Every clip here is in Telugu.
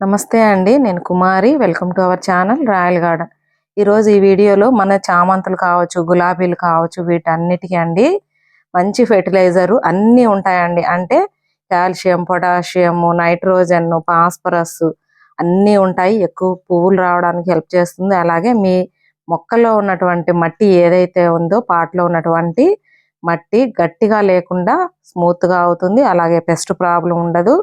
నమస్తే అండి నేను Kumari. Welcome to our channel Royal Garden. ఈరోజు ఈ వీడియోలో మన చామంతులు కావచ్చు గులాబీలు కావచ్చు వీటన్నిటికీ అండి మంచి ఫెర్టిలైజర్ అన్నీ ఉంటాయండి. అంటే కాల్షియం పొటాషియం నైట్రోజన్ ఫాస్ఫరస్ అన్నీ ఉంటాయి. ఎక్కువ పువ్వులు రావడానికి హెల్ప్ చేస్తుంది. అలాగే మీ మొక్కలో ఉన్నటువంటి మట్టి ఏదైతే ఉందో పాటలో ఉన్నటువంటి మట్టి గట్టిగా లేకుండా స్మూత్గా అవుతుంది. అలాగే పెస్ట్ ప్రాబ్లం ఉండదు.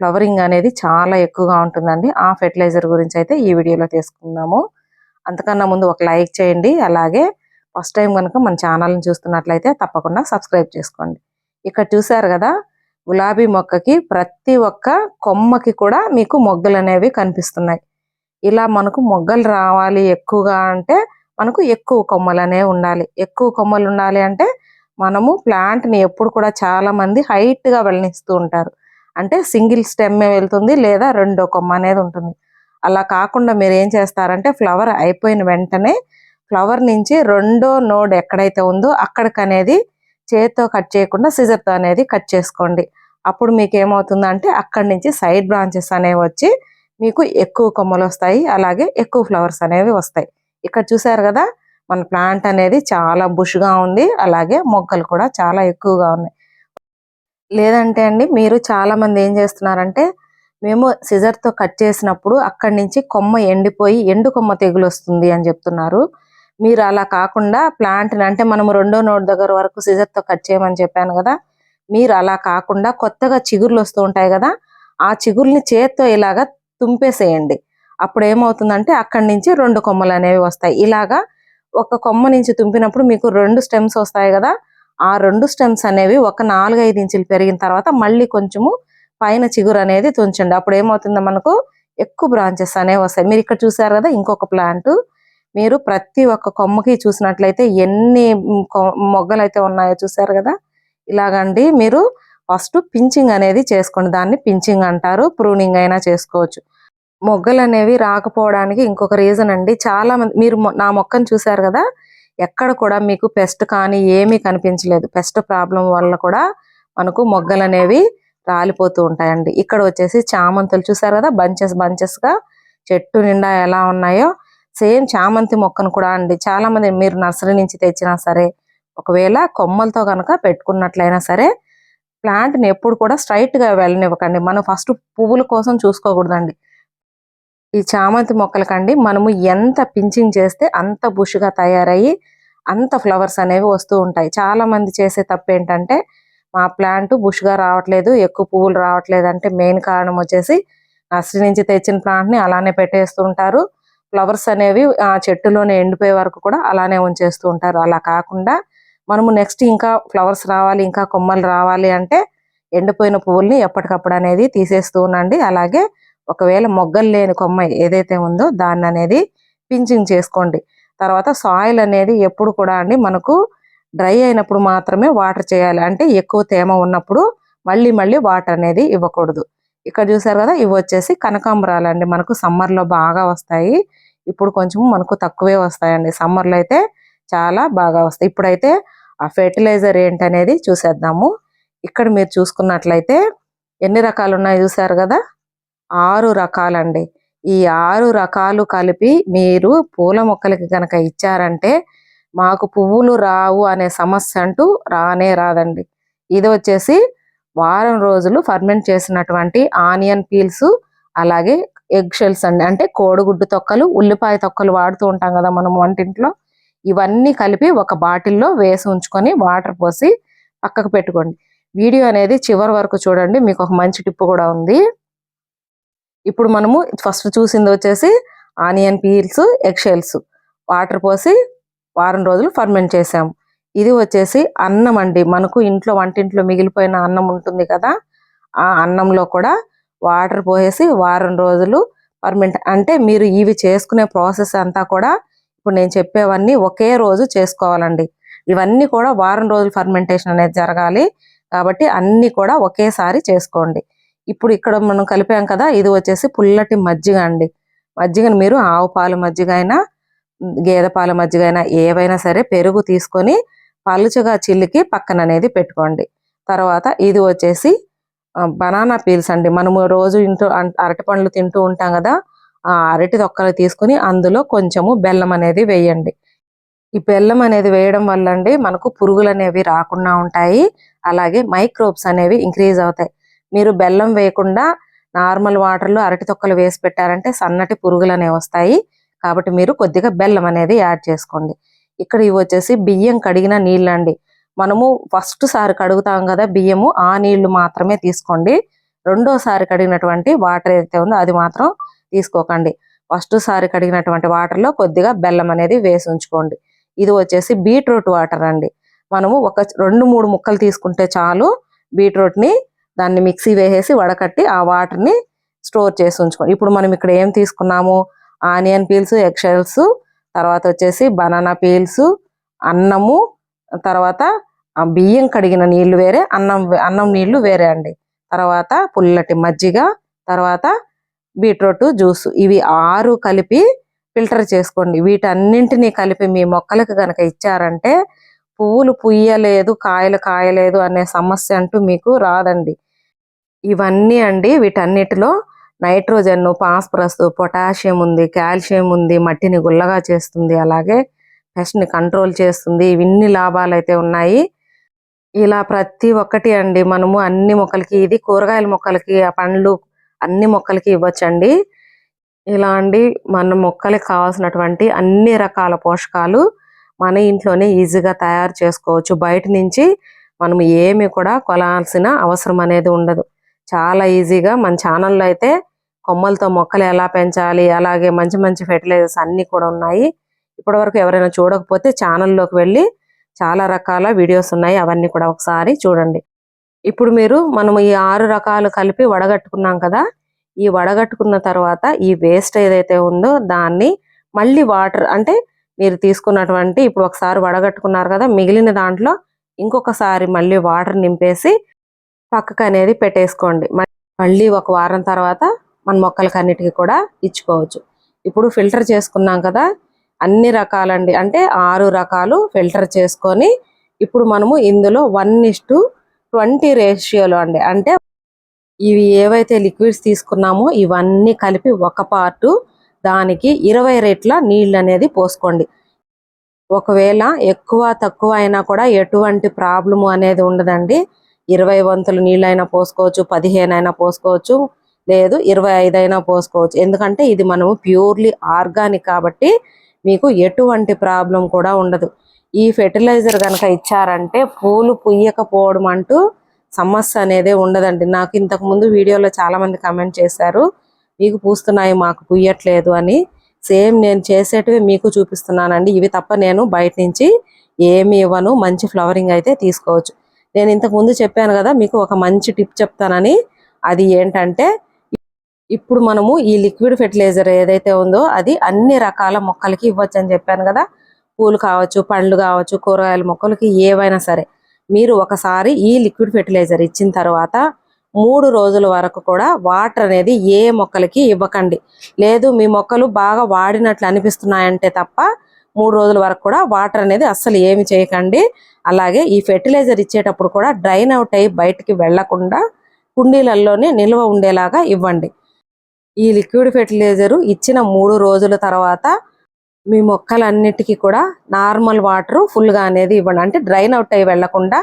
ఫ్లవరింగ్ అనేది చాలా ఎక్కువగా ఉంటుందండి. ఆ ఫెర్టిలైజర్ గురించి అయితే ఈ వీడియోలో తీసుకుందాము. అంతకన్నా ముందు ఒక లైక్ చేయండి. అలాగే ఫస్ట్ టైం కనుక మన ఛానల్ని చూస్తున్నట్లయితే తప్పకుండా సబ్స్క్రైబ్ చేసుకోండి. ఇక్కడ చూసారు కదా గులాబీ మొక్కకి ప్రతి ఒక్క కొమ్మకి కూడా మీకు మొగ్గలు అనేవి కనిపిస్తున్నాయి. ఇలా మనకు మొగ్గలు రావాలి ఎక్కువగా అంటే మనకు ఎక్కువ కొమ్మలు అనేవి ఉండాలి. ఎక్కువ కొమ్మలు ఉండాలి అంటే మనము ప్లాంట్ని ఎప్పుడు కూడా చాలా మంది వెళ్ళనిస్తూ ఉంటారు. అంటే సింగిల్ స్టెమ్ వెళ్తుంది లేదా రెండో కొమ్మ అనేది ఉంటుంది. అలా కాకుండా మీరు ఏం చేస్తారంటే ఫ్లవర్ అయిపోయిన వెంటనే ఫ్లవర్ నుంచి రెండో నోడ్ ఎక్కడైతే ఉందో అక్కడికి అనేది కట్ చేయకుండా సిజర్తో అనేది కట్ చేసుకోండి. అప్పుడు మీకు ఏమవుతుందంటే అక్కడి నుంచి సైడ్ బ్రాంచెస్ అనేవి వచ్చి మీకు ఎక్కువ కొమ్మలు వస్తాయి అలాగే ఎక్కువ ఫ్లవర్స్ అనేవి వస్తాయి. ఇక్కడ చూసారు కదా మన ప్లాంట్ అనేది చాలా బుష్గా ఉంది అలాగే మొగ్గలు కూడా చాలా ఎక్కువగా ఉన్నాయి. లేదంటే అండి మీరు చాలామంది ఏం చేస్తున్నారంటే మేము సిజర్తో కట్ చేసినప్పుడు అక్కడి నుంచి కొమ్మ ఎండిపోయి ఎండు కొమ్మ తెగులు వస్తుంది అని చెప్తున్నారు. మీరు అలా కాకుండా ప్లాంట్ని అంటే మనము రెండో నోట్ దగ్గర వరకు సిజర్తో కట్ చేయమని చెప్పాను కదా మీరు అలా కాకుండా కొత్తగా చిగుర్లు వస్తూ ఉంటాయి కదా ఆ చిగుర్ని చేత్తో ఇలాగా తుంపేసేయండి. అప్పుడు ఏమవుతుందంటే అక్కడి నుంచి రెండు కొమ్మలు అనేవి వస్తాయి. ఇలాగా ఒక కొమ్మ నుంచి తుంపినప్పుడు మీకు రెండు స్టెమ్స్ వస్తాయి కదా ఆ రెండు స్టెమ్స్ అనేవి ఒక నాలుగైదు ఇంచులు పెరిగిన తర్వాత మళ్ళీ కొంచెము పైన చిగురు అనేది తుంచండి. అప్పుడు ఏమవుతుందో మనకు ఎక్కువ బ్రాంచెస్ అనేవి వస్తాయి. మీరు ఇక్కడ చూసారు కదా ఇంకొక ప్లాంట్ మీరు ప్రతి ఒక్క కొమ్మకి చూసినట్లయితే ఎన్ని మొగ్గలు అయితే ఉన్నాయో చూసారు కదా? ఇలాగండి మీరు ఫస్ట్ పించింగ్ అనేది చేసుకోండి. దాన్ని పించింగ్ అంటారు ప్రూనింగ్ అయినా చేసుకోవచ్చు. మొగ్గలు అనేవి రాకపోవడానికి ఇంకొక రీజన్ అండి. చాలా మంది మీరు మొ- నా మొక్కను చూసారు కదా ఎక్కడ కూడా మీకు పెస్ట్ కానీ ఏమీ కనిపించలేదు. పెస్ట్ ప్రాబ్లం వల్ల కూడా మనకు మొగ్గలు అనేవి రాలిపోతూ ఉంటాయండి. ఇక్కడ వచ్చేసి చామంతులు చూసారు కదా? బంచెస్ బంచెస్గా చెట్టు నిండా ఎలా ఉన్నాయో సేమ్ చామంతి మొక్కను కూడా అండి. చాలామంది మీరు నర్సరీ నుంచి తెచ్చినా సరే ఒకవేళ కొమ్మలతో కనుక పెట్టుకున్నట్లయినా సరే ప్లాంట్ని ఎప్పుడు కూడా స్ట్రైట్గా వెళ్ళనివ్వకండి. మనం ఫస్ట్ పువ్వుల కోసం చూసుకోకూడదండి. ఈ చామంతి మొక్కలకండి మనము ఎంత పించింగ్ చేస్తే అంత బుష్గా తయారయ్యి అంత ఫ్లవర్స్ అనేవి వస్తూ ఉంటాయి. చాలా మంది చేసే తప్పు ఏంటంటే మా ప్లాంట్ బుష్గా రావట్లేదు ఎక్కువ పువ్వులు రావట్లేదు అంటే మెయిన్ కారణం వచ్చేసి నర్సరీ నుంచి తెచ్చిన ప్లాంట్ని అలానే పెట్టేస్తూ ఉంటారు. ఫ్లవర్స్ అనేవి ఆ చెట్టులోనే ఎండిపోయే వరకు కూడా అలానే ఉంచేస్తూ ఉంటారు. అలా కాకుండా మనము నెక్స్ట్ ఇంకా ఫ్లవర్స్ రావాలి ఇంకా కొమ్మలు రావాలి అంటే ఎండిపోయిన పువ్వుల్ని ఎప్పటికప్పుడు అనేది తీసేస్తూ ఉండండి. అలాగే ఒకవేళ మొగ్గలు లేని కొమ్మ ఏదైతే ఉందో దాన్ని అనేది పించింగ్ చేసుకోండి. తర్వాత సాయిల్ అనేది ఎప్పుడు కూడా అండి మనకు డ్రై అయినప్పుడు మాత్రమే వాటర్ చేయాలి. అంటే ఎక్కువ తేమ ఉన్నప్పుడు మళ్ళీ మళ్ళీ వాటర్ అనేది ఇవ్వకూడదు. ఇక్కడ చూసారు కదా ఇవి వచ్చేసి కనకాంబరాలు అండి. మనకు సమ్మర్లో బాగా వస్తాయి. ఇప్పుడు కొంచెం మనకు తక్కువే వస్తాయండి. సమ్మర్లో అయితే చాలా బాగా వస్తాయి. ఇప్పుడైతే ఆ ఫెర్టిలైజర్ ఏంటనేది చూసేద్దాము. ఇక్కడ మీరు చూసుకున్నట్లయితే ఎన్ని రకాలు ఉన్నాయి చూసారు కదా? ఆరు రకాలండి. ఈ ఆరు రకాలు కలిపి మీరు పూల మొక్కలకి కనుక ఇచ్చారంటే మాకు పువ్వులు రావు అనే సమస్య అంటూ రానే రాదండి. ఇది వచ్చేసి వారం రోజులు ఫర్మెంట్ చేసినటువంటి ఆనియన్ పీల్స్ అలాగే ఎగ్ షెల్స్ అండి. అంటే కోడిగుడ్డు తొక్కలు ఉల్లిపాయ తొక్కలు వాడుతూ ఉంటాం కదా మనం వంటింట్లో. ఇవన్నీ కలిపి ఒక బాటిల్లో వేసి ఉంచుకొని వాటర్ పోసి పక్కకు పెట్టుకోండి. వీడియో అనేది చివరి వరకు చూడండి. మీకు ఒక మంచి టిప్ కూడా ఉంది. ఇప్పుడు మనము ఫస్ట్ చూసింది వచ్చేసి onion peels egg shells. Water పోసి వారం రోజులు ఫర్మెంట్ చేసాము ఇది వచ్చేసి అన్నం అండి. మనకు ఇంట్లో వంటింట్లో మిగిలిపోయిన అన్నం ఉంటుంది కదా ఆ అన్నంలో కూడా వాటర్ పోసేసి వారం రోజులు ఫర్మెంట్ అంటే మీరు ఇవి చేసుకునే ప్రాసెస్ అంతా కూడా ఇప్పుడు నేను చెప్పేవన్నీ ఒకే రోజు చేసుకోవాలండి. ఇవన్నీ కూడా వారం రోజులు ఫర్మెంటేషన్ అనేది జరగాలి. కాబట్టి అన్నీ కూడా ఒకేసారి చేసుకోండి. ఇప్పుడు ఇక్కడ మనం కలిపాం కదా ఇది వచ్చేసి పుల్లటి మజ్జిగ అండి. మజ్జిగను మీరు ఆవు పాలు మజ్జిగ అయినా గేదె పాల మజ్జిగ అయినా ఏవైనా సరే పెరుగు తీసుకొని పలుచగా చిల్లికి పక్కన అనేది పెట్టుకోండి. తర్వాత ఇది వచ్చేసి బనానా పీల్స్ అండి. మనము రోజు ఇంటూ అరటి పండ్లు తింటూ ఉంటాం కదా ఆ అరటి తొక్కలు తీసుకుని అందులో కొంచెము బెల్లం అనేది వేయండి. ఈ బెల్లం అనేది వేయడం వల్ల అండి మనకు పురుగులు అనేవి రాకుండా ఉంటాయి. అలాగే మైక్రోబ్స్ అనేవి ఇంక్రీజ్ అవుతాయి. మీరు బెల్లం వేయకుండా నార్మల్ వాటర్లో అరటి తొక్కలు వేసి పెట్టారంటే సన్నటి పురుగులు అనేవి వస్తాయి. కాబట్టి మీరు కొద్దిగా బెల్లం అనేది యాడ్ చేసుకోండి. ఇక్కడ ఇవి వచ్చేసి బియ్యం కడిగిన నీళ్ళండి. మనము ఫస్ట్ సారి కడుగుతాం కదా బియ్యము ఆ నీళ్ళు మాత్రమే తీసుకోండి. రెండోసారి కడిగినటువంటి వాటర్ ఏదైతే ఉందో అది మాత్రం తీసుకోకండి. ఫస్ట్ సారి కడిగినటువంటి వాటర్లో కొద్దిగా బెల్లం అనేది వేసి ఉంచుకోండి. ఇది వచ్చేసి బీట్రూట్ వాటర్ అండి. మనము ఒక రెండు మూడు ముక్కలు తీసుకుంటే చాలు బీట్రూట్ని దాన్ని మిక్సీ వేసేసి వడకట్టి ఆ వాటర్ని స్టోర్ చేసి ఉంచుకోండి ఇప్పుడు మనం ఇక్కడ ఏం తీసుకున్నాము? ఆనియన్ పీల్స్ ఎగ్షెల్స్ తర్వాత వచ్చేసి బనానా పీల్స్ అన్నము తర్వాత ఆ బియ్యం కడిగిన నీళ్ళు వేరే అన్నం అన్నం నీళ్ళు వేరే అండి. తర్వాత పుల్లటి మజ్జిగ తర్వాత బీట్రూట్ జ్యూస్. ఇవి ఆరు కలిపి ఫిల్టర్ చేసుకోండి. వీటన్నింటినీ కలిపి మీ మొక్కలకు కనుక ఇచ్చారంటే పువ్వులు పుయ్యలేదు కాయలు కాయలేదు అనే సమస్య అంటూ మీకు రాదండి. ఇవన్నీ అండి వీటన్నిటిలో నైట్రోజన్ ఫాస్ఫరస్ పొటాషియం ఉంది కాల్షియం ఉంది మట్టిని గుల్లగా చేస్తుంది అలాగే పెస్ట్ని కంట్రోల్ చేస్తుంది. ఇవన్నీ లాభాలు అయితే ఉన్నాయి. ఇలా ప్రతి ఒక్కటి అండి మనము అన్ని మొక్కలకి ఇది కూరగాయల మొక్కలకి ఆ పండ్లు అన్ని మొక్కలకి ఇవ్వచ్చండి. ఇలా అండి మన మొక్కలకి కావాల్సినటువంటి అన్ని రకాల పోషకాలు మన ఇంట్లోనే ఈజీగా తయారు చేసుకోవచ్చు. బయట నుంచి మనం ఏమి కూడా కొనాల్సిన అవసరం అనేది ఉండదు. చాలా ఈజీగా మన ఛానల్లో అయితే కొమ్మలతో మొక్కలు ఎలా పెంచాలి అలాగే మంచి మంచి ఫెర్టిలైజర్స్ అన్ని కూడా ఉన్నాయి. ఇప్పటివరకు ఎవరైనా చూడకపోతే ఛానల్లోకి వెళ్ళి చాలా రకాల వీడియోస్ ఉన్నాయి అవన్నీ కూడా ఒకసారి చూడండి. ఇప్పుడు మీరు మనం ఈ ఆరు రకాలు కలిపి వడగట్టుకున్నాం కదా ఈ వడగట్టుకున్న తర్వాత ఈ వేస్ట్ ఏదైతే ఉందో దాన్ని మళ్ళీ వాటర్ అంటే మీరు తీసుకున్నటువంటి ఇప్పుడు ఒకసారి వడగట్టుకున్నారు కదా మిగిలిన దాంట్లో ఇంకొకసారి మళ్ళీ వాటర్ నింపేసి పక్కకు అనేది పెట్టేసుకోండి మళ్ళీ ఒక వారం తర్వాత మన మొక్కలకి అన్నిటికీ కూడా ఇచ్చుకోవచ్చు. ఇప్పుడు ఫిల్టర్ చేసుకున్నాం కదా అన్ని రకాలండి. అంటే ఆరు రకాలు ఫిల్టర్ చేసుకొని ఇప్పుడు మనము ఇందులో వన్ ఇస్ ట్వంటీ రేషియోలో అండి. అంటే ఇవి ఏవైతే లిక్విడ్స్ తీసుకున్నామో ఇవన్నీ కలిపి ఒక పార్టు దానికి ఇరవై రెట్ల నీళ్ళు అనేది పోసుకోండి. ఒకవేళ ఎక్కువ తక్కువ అయినా కూడా ఎటువంటి ప్రాబ్లము అనేది ఉండదండి. ఇరవై వంతులు నీళ్ళైనా పోసుకోవచ్చు పదిహేను అయినా పోసుకోవచ్చు లేదు ఇరవై ఐదు అయినా పోసుకోవచ్చు. ఎందుకంటే ఇది మనము ప్యూర్లీ ఆర్గానిక్ కాబట్టి మీకు ఎటువంటి ప్రాబ్లం కూడా ఉండదు. ఈ ఫెర్టిలైజర్ కనుక ఇచ్చారంటే పూలు పుయ్యకపోవడం అంటూ సమస్య అనేది ఉండదండి. నాకు ఇంతకు ముందు వీడియోలో చాలామంది కమెంట్ చేశారు మీకు పూస్తున్నాయి మాకు పుయ్యట్లేదు అని. సేమ్ నేను చేసేటివి మీకు చూపిస్తున్నానండి. ఇవి తప్ప నేను బయట నుంచి ఏమి ఇవ్వను. మంచి ఫ్లవరింగ్ అయితే తీసుకోవచ్చు. నేను ఇంతకు ముందు చెప్పాను కదా మీకు ఒక మంచి టిప్ చెప్తానని. అది ఏంటంటే ఇప్పుడు మనము ఈ లిక్విడ్ ఫెర్టిలైజర్ ఏదైతే ఉందో అది అన్ని రకాల మొక్కలకి ఇవ్వచ్చు అని చెప్పాను కదా. పూలు కావచ్చు పండ్లు కావచ్చు కూరగాయల మొక్కలకి ఏవైనా సరే మీరు ఒకసారి ఈ లిక్విడ్ ఫెర్టిలైజర్ ఇచ్చిన తర్వాత మూడు రోజుల వరకు కూడా వాటర్ అనేది ఏ మొక్కలకి ఇవ్వకండి. లేదు మీ మొక్కలు బాగా వాడినట్లు అనిపిస్తున్నాయంటే తప్ప మూడు రోజుల వరకు కూడా వాటర్ అనేది అస్సలు ఏమి చేయకండి. అలాగే ఈ ఫెర్టిలైజర్ ఇచ్చేటప్పుడు కూడా డ్రైన్ అవుట్ అయ్యి బయటికి వెళ్ళకుండా కుండీలలోనే నిల్వ ఉండేలాగా ఇవ్వండి. ఈ లిక్విడ్ ఫెర్టిలైజర్ ఇచ్చిన మూడు రోజుల తర్వాత మీ మొక్కలన్నిటికీ కూడా నార్మల్ వాటర్ ఫుల్గా అనేది ఇవ్వండి. అంటే డ్రైన్ అవుట్ అయ్యి వెళ్ళకుండా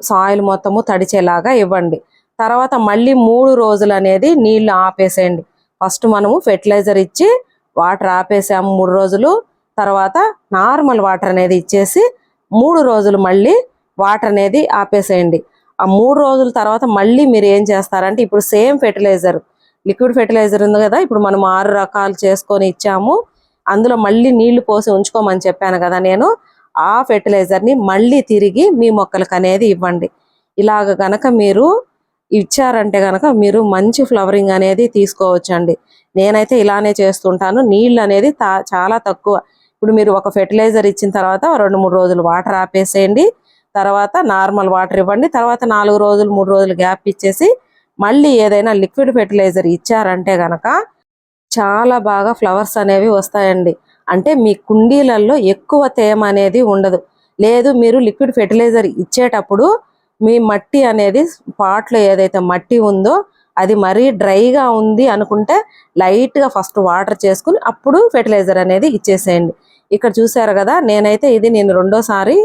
సాయిల్ మొత్తము తడిచేలాగా ఇవ్వండి. తర్వాత మళ్ళీ మూడు రోజులు అనేది నీళ్ళు ఆపేసేయండి. ఫస్ట్ మనము ఫెర్టిలైజర్ ఇచ్చి వాటర్ ఆపేసాము మూడు రోజులు. తర్వాత నార్మల్ వాటర్ అనేది ఇచ్చేసి మూడు రోజులు మళ్ళీ వాటర్ అనేది ఆపేసేయండి. ఆ మూడు రోజుల తర్వాత మళ్ళీ మీరు ఏం చేస్తారంటే ఇప్పుడు సేమ్ ఫెర్టిలైజర్ లిక్విడ్ ఫెర్టిలైజర్ ఉంది కదా ఇప్పుడు మనం ఆరు రకాలు చేసుకొని ఇచ్చాము. అందులో మళ్ళీ నీళ్ళు పోసి ఉంచుకోమని చెప్పాను కదా నేను. ఆ ఫెర్టిలైజర్ని మళ్ళీ తిరిగి మీ మొక్కలకు అనేది ఇవ్వండి. ఇలాగ గనక మీరు ఇచ్చారంటే గనక మీరు మంచి ఫ్లవరింగ్ అనేది తీసుకోవచ్చండి. నేనైతే ఇలానే చేస్తుంటాను. నీళ్ళు అనేది తా- చాలా తక్కువ ఇప్పుడు మీరు ఒక ఫెర్టిలైజర్ ఇచ్చిన తర్వాత రెండు మూడు రోజులు వాటర్ ఆపేసేయండి. తర్వాత నార్మల్ వాటర్ ఇవ్వండి. తర్వాత నాలుగు రోజులు మూడు రోజులు గ్యాప్ ఇచ్చేసి మళ్ళీ ఏదైనా లిక్విడ్ ఫెర్టిలైజర్ ఇచ్చారంటే గనక చాలా బాగా ఫ్లవర్స్ అనేవి వస్తాయండి. అంటే మీ కుండీలలో ఎక్కువ తేమ అనేది ఉండదు. లేదు మీరు లిక్విడ్ ఫెర్టిలైజర్ ఇచ్చేటప్పుడు మీ మట్టి అనేది పాట్లో ఏదైతే మట్టి ఉందో అది మరీ డ్రైగా ఉంది అనుకుంటే లైట్గా ఫస్ట్ వాటర్ చేసుకుని అప్పుడు ఫెర్టిలైజర్ అనేది ఇచ్చేసేయండి. ఇక్కడ చూసారు కదా నేనైతే ఇది నేను రెండోసారి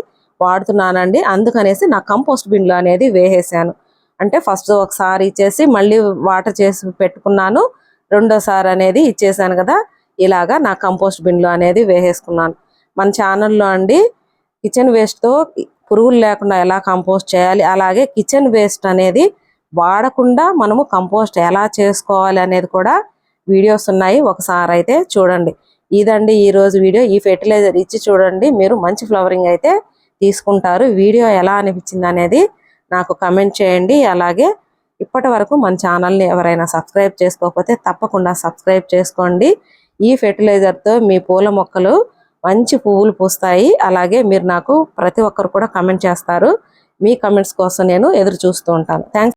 వాడుతున్నానండి. అందుకనేసి నా కంపోస్ట్ బిన్లో అనేది వేసేసాను. అంటే ఫస్ట్ ఒకసారి ఇచ్చేసి మళ్ళీ వాటర్ చేసి పెట్టుకున్నాను. రెండోసారి అనేది ఇచ్చేసాను కదా ఇలాగా నా కంపోస్ట్ బిన్లో అనేది వేసేసుకున్నాను. మన ఛానల్లో అండి కిచెన్ వేస్ట్తో పురుగులు లేకుండా ఎలా కంపోస్ట్ చేయాలి అలాగే కిచెన్ వేస్ట్ అనేది వాడకుండా మనము కంపోస్ట్ ఎలా చేసుకోవాలి అనేది కూడా వీడియోస్ ఉన్నాయి. ఒకసారి అయితే చూడండి. ఇదండి ఈ రోజు వీడియో. ఈ ఫెర్టిలైజర్ ఇచ్చి చూడండి. మీరు మంచి ఫ్లవరింగ్ అయితే తీసుకుంటారు. వీడియో ఎలా అనిపించింది అనేది నాకు కమెంట్ చేయండి. అలాగే ఇప్పటి వరకు మన ఛానల్ని ఎవరైనా సబ్స్క్రైబ్ చేసుకోకపోతే తప్పకుండా సబ్స్క్రైబ్ చేసుకోండి. ఈ ఫెర్టిలైజర్తో మీ పూల మొక్కలు మంచి పువ్వులు పూస్తాయి. అలాగే మీరు నాకు ప్రతి ఒక్కరు కూడా కమెంట్ చేస్తారు. మీ కమెంట్స్ కోసం నేను ఎదురు చూస్తూ ఉంటాను. థ్యాంక్స్